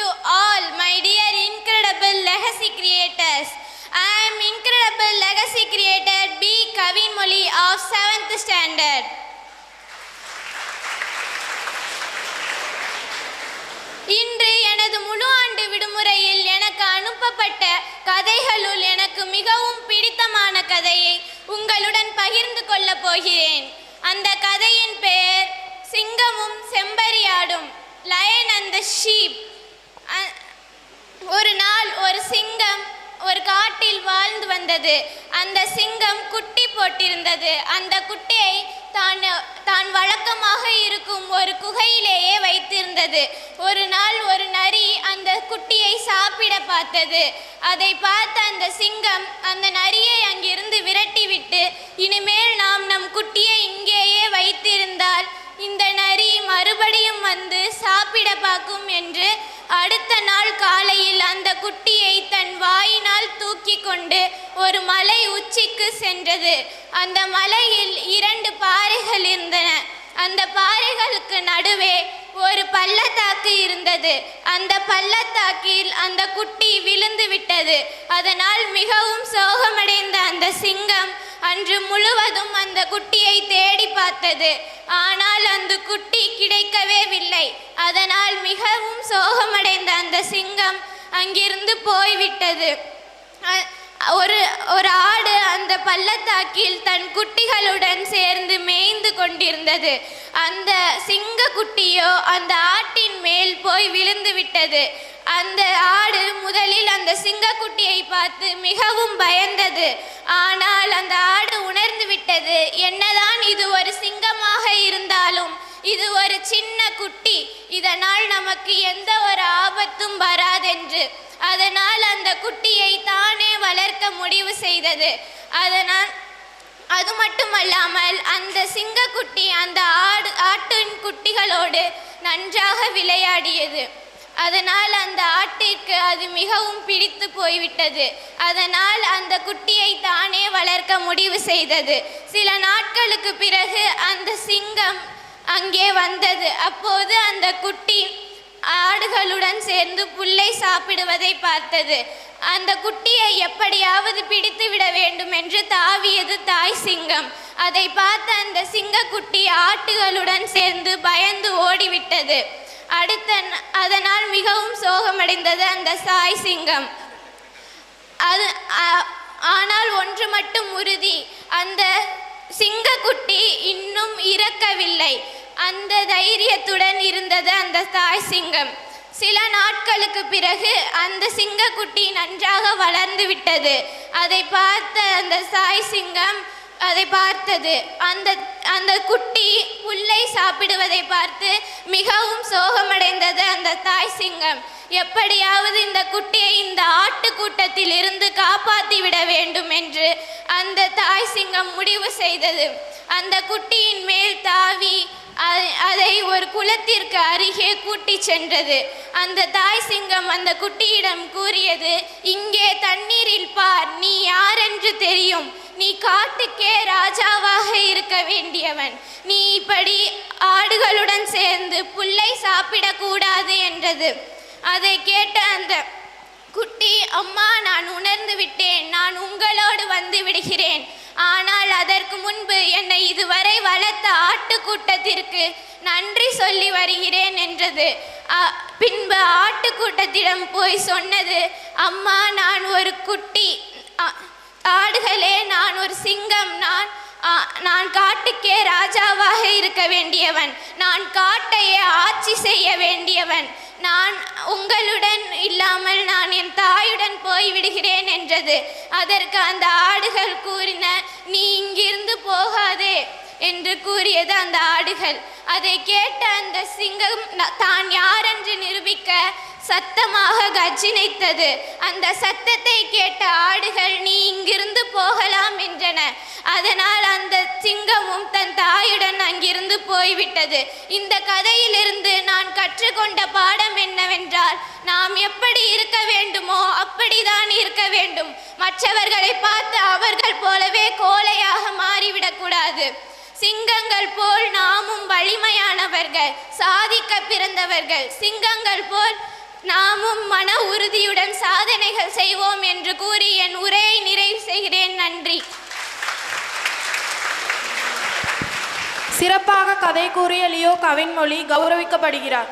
to all my dear incredible legacy creators. I am incredible legacy creator B. Kavin Moli of 7th standard. இன்று எனது முழு ஆண்டு விடுமுறையில் எனக்கு அனுப்பப்பட்ட கதைகளுள் எனக்கு மிகவும் பிடித்தமான கதையை உங்களுடன் பகிர்ந்து கொள்ளப் போகிறேன் அந்த கதையின் பெயர் சிங்கமும் செம்பரியாடும் லயன் அண்ட் த ஷீப் ஒரு நாள் ஒரு சிங்கம் ஒரு காட்டில் வாழ்ந்து வந்தது. அந்த சிங்கம் குட்டி போட்டிருந்தது. அந்த குட்டியை தான் தான் வழக்கமாக இருக்கும் ஒரு குகையிலேயே வைத்திருந்தது. ஒரு நாள் ஒரு நரி அந்த குட்டியை சாப்பிட பார்த்தது. அதை பார்த்த அந்த சிங்கம் அந்த நரியை அங்கிருந்து விரட்டிவிட்டு இனிமேல் நாம் நம் குட்டியை இங்கேயே வைத்திருந்தால் இந்த நரி மறுபடியும் வந்து சாப்பிட பார்க்கும் என்று அடுத்த நாள் காலையில் அந்த குட்டியை கொண்டு ஒரு மலை உச்சிக்கு சென்றது. அந்த மலையில் இரண்டு பாறைகள் இருந்தன. அந்த பாறைகளுக்கு நடுவே ஒரு பள்ளத்தாக்கு இருந்தது. அந்த பள்ளத்தாக்கில் அந்த குட்டி விழுந்து விட்டது. அதனால் மிகவும் சோகமடைந்த அந்த சிங்கம் அன்று முழுவதும் அந்த குட்டியை தேடி பார்த்தது. ஆனால் அந்த குட்டி கிடைக்கவே இல்லை அதனால் மிகவும் சோகமடைந்த அந்த சிங்கம் அங்கிருந்து போய்விட்டது. ஒரு ஒரு ஆடு அந்த பள்ளத்தாக்கில் தன் குட்டிகளுடன் சேர்ந்து மேய்ந்து கொண்டிருந்தது. அந்த சிங்க குட்டியோ அந்த ஆட்டின் மேல் போய் விழுந்து விட்டது. அந்த ஆடு முதலில் அந்த சிங்கக்குட்டியை பார்த்து மிகவும் பயந்தது. ஆனால் அந்த ஆடு உணர்ந்து விட்டது என்னதான் இது ஒரு சிங்கமாக இருந்தாலும் இது ஒரு சின்ன குட்டி. இதனால் நமக்கு எந்த ஒரு ஆபத்தும் வராதென்று. அதனால் அந்த குட்டியை தானே வளர்க்க முடிவு செய்தது. அதனால் அது மட்டுமல்லாமல் அந்த சிங்கக்குட்டி அந்த ஆடு ஆட்டின் குட்டிகளோடு நன்றாக விளையாடியது. அதனால் அந்த ஆட்டிற்கு அது மிகவும் பிடித்து போய்விட்டது. அதனால் அந்த குட்டியை தானே வளர்க்க முடிவு செய்தது. சில நாட்களுக்கு பிறகு அந்த சிங்கம் அங்கே வந்தது. அப்போது அந்த குட்டி ஆடுகளுடன் சேர்ந்து புல்லை சாப்பிடுவதை பார்த்தது. அந்த குட்டியை எப்படியாவது பிடித்து விட வேண்டும் என்று தாவியது தாய் சிங்கம். அதை பார்த்த அந்த சிங்கக்குட்டி ஆட்டுகளுடன் சேர்ந்து பயந்து ஓடிவிட்டது. அடுத்த அதனால் மிகவும் சோகமடைந்தது அந்த சாய் சிங்கம். அது ஆனால் ஒன்று மட்டும் உறுதி. அந்த சிங்கக்குட்டி இன்னும் இறக்கவில்லை. அந்த தைரியத்துடன் இருந்தது அந்த தாய் சிங்கம். சில நாட்களுக்கு பிறகு அந்த சிங்கக்குட்டி நன்றாக வளர்ந்து விட்டது. அதை பார்த்த அந்த சாய் சிங்கம் அதை பார்த்தது. அந்த அந்த குட்டி புல்லை சாப்பிடுவதை பார்த்து மிகவும் சோகமடைந்தது அந்த தாய் சிங்கம். எப்படியாவது இந்த குட்டியை இந்த ஆட்டுக்கூட்டத்தில் இருந்து காப்பாற்றி விட வேண்டும் என்று அந்த தாய் சிங்கம் முடிவு செய்தது. அந்த குட்டியின் மேல் தாவி அதை ஒரு குளத்திற்கு அருகே கூட்டிச் சென்றது. அந்த தாய் சிங்கம் அந்த குட்டியிடம் கூறியது இங்கே தண்ணீரில் பார் நீ யாரென்று தெரியும்? நீ காட்டுக்கே ராஜாவாக இருக்க வேண்டியவன். நீ இப்படி ஆடுகளுடன் சேர்ந்து புல்லை சாப்பிடக்கூடாது என்றது. அதை கேட்ட அந்த குட்டி அம்மா நான் உணர்ந்து விட்டேன். நான் உங்களோடு வந்து விடுகிறேன். ஆனால் அதற்கு முன்பு என்னை இதுவரை வளர்த்த ஆட்டுக்கூட்டத்திற்கு நன்றி சொல்லி வருகிறேன் என்றது. பின்பு ஆட்டுக்கூட்டத்திடம் போய் சொன்னது அம்மா நான் ஒரு குட்டி ஆடுகளே நான் ஒரு சிங்கம் நான் நான் காட்டுக்கே ராஜாவாக இருக்க வேண்டியவன் நான் காட்டையே ஆட்சி செய்ய வேண்டியவன் நான் உங்களுடன் இல்லாமல் நான் என் தாயுடன் போய் விடுகிறேன் என்றது. அதற்கு அந்த ஆடுகள் கூறின நீ இங்கிருந்து போகாதே என்று கூறியது அந்த ஆடுகள். அதை கேட்ட அந்த சிங்கம் ந- தான் யாரென்று நிரூபிக்க சத்தமாக கர்ஜினைத்தது. அந்த சத்தத்தை கேட்ட ஆடுகள் நீ இங்கிருந்து போகலாம் என்றன. அதனால் அந்த சிங்கமும் தன் தாயுடன் அங்கிருந்து போய்விட்டது. இந்த கதையிலிருந்து நான் கற்றுக்கொண்ட பாடம் என்னவென்றால் நாம் எப்படி இருக்க வேண்டுமோ அப்படிதான் வேண்டும். மற்றவர்களை பார்த்து அவர்கள் போலவே கோலையாக மாறிவிடக்கூடாது. சிங்கங்கள் போல் நாமும் வலிமையானவர்கள் சாதிக்க பிறந்தவர்கள். சிங்கங்கள் போல் நாமும் மன உறுதியுடன் சாதனைகள் செய்வோம் என்று கூறி என் உரையை நிறைவு செய்கிறேன். நன்றி. சிறப்பாக கதை கூறிய லியோ கவின்மொழி கௌரவிக்கப்படுகிறார்.